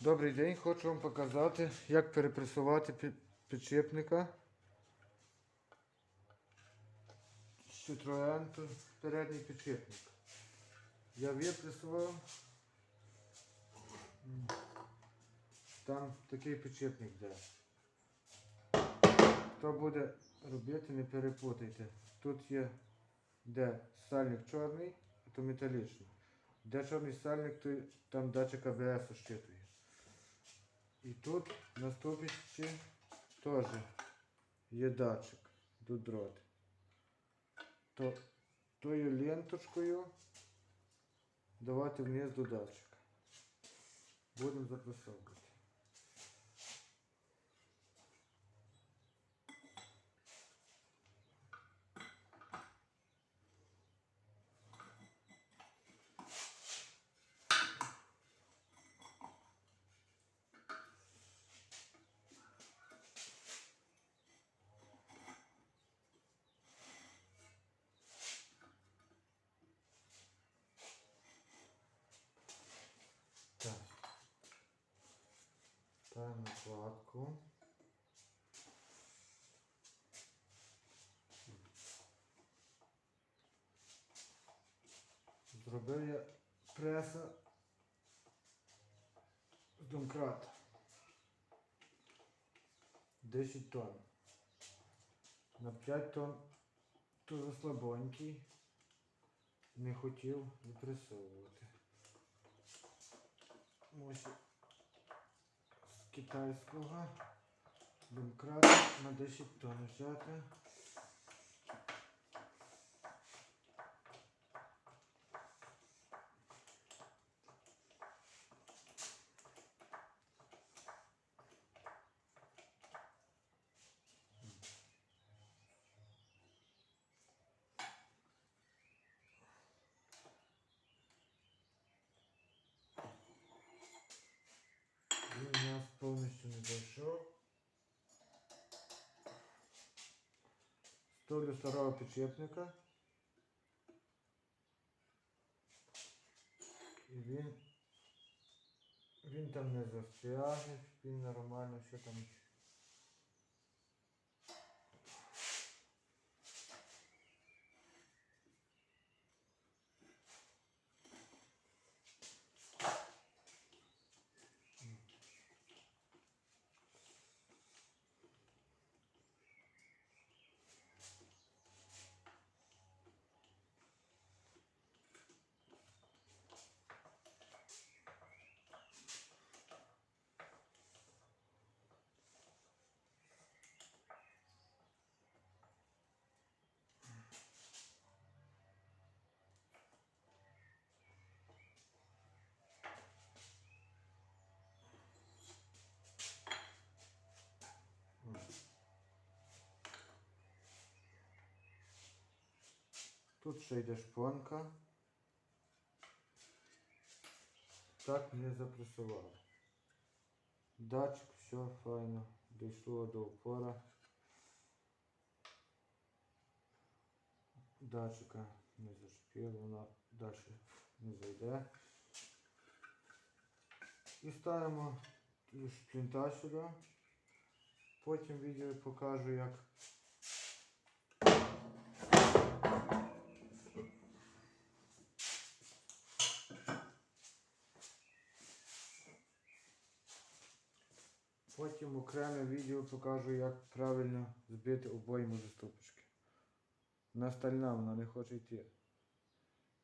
Добрий день, хочу вам показати, як перепресувати пі- підшипника. Citroen передній підшипник. Я випресував. Там такий підшипник де. Хто буде робити, не перепутайте. Тут є де сальник чорний, а то металічний. Де чорний сальник, то там датчик АБС ощитує. І тут на ступічці теж є датчик, до дрот. То тою ленточкою давати вниз до датчика. Будемо запресовувати. Так. Ставимо накладку. Зробив я преса з домкрата. 10 тонн. На 5 тонн то заслабонький. Не хотів випресовувати. Ось з китайського домкрата на 10 тонн взяти. Він у нас зайшов. Ставлю старого підшипника. І він, він там не застрягне, він нормально, все там. Тут ще йде шпонка. Так не запресував. Датчик, все файно. Дійшло до упора. Датчика не зашипіло, вона далі не зайде. І ставимо шплінта сюди. Потім відео покажу, як Потім окреме відео покажу, як правильно збити обойму заступочки. На стальна вона не хоче йти.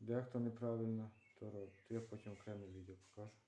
Дехто неправильно то робить. Я потім окреме відео покажу.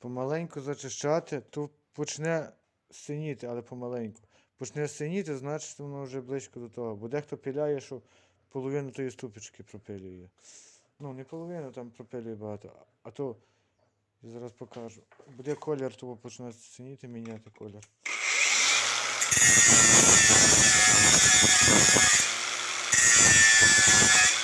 Помаленьку зачищати, то почне синіти, але помаленьку. Почне синіти, значить воно вже близько до того. Бо дехто пиляє, що половину тої ступочки пропилює. Ну, не половину, там пропилює багато. а- то я зараз покажу. Буде колір, то почне синіти, міняти колір. О,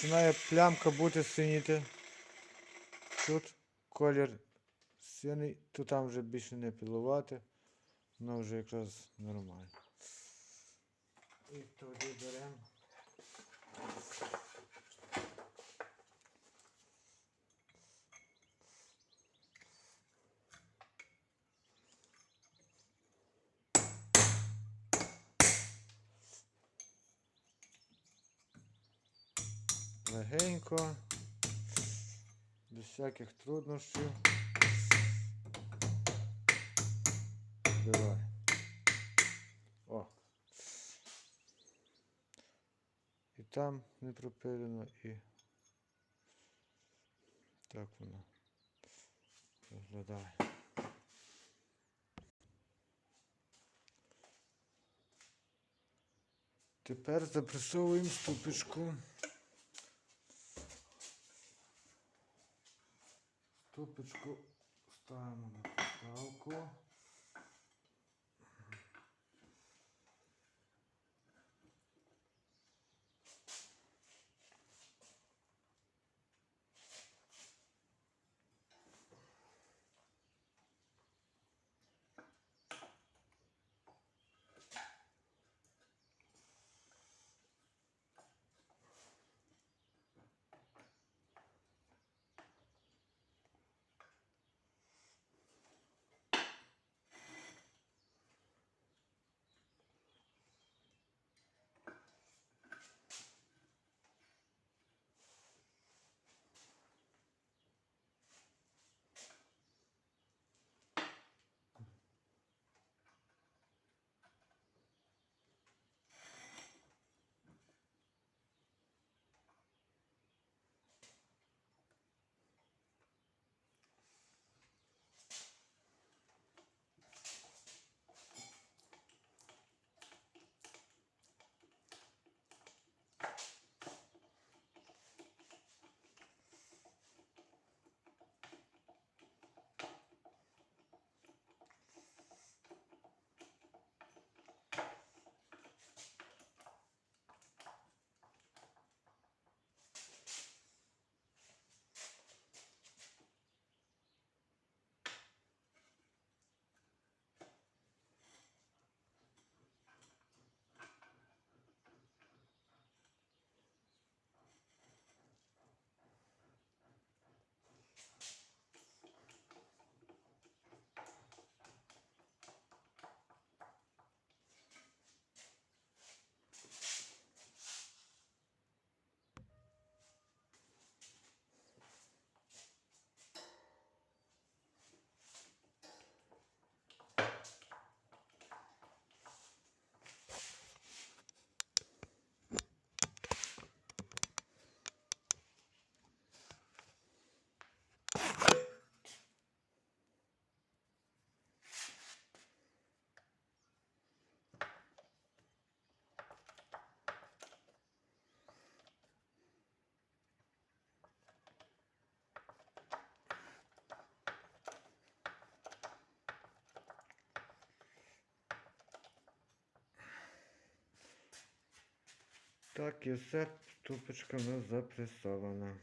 починає плямка бути синіти. Тут колір синий, то там вже більше не пілувати. Воно вже якраз нормально. І тоді беремо. Легенько, без всяких труднощів. Давай. О. І там не пропилено, і так воно виглядає. Тепер запресовуємо ступочку. Ступочку ставимо на поставку. Так, і все ступочками запресовано.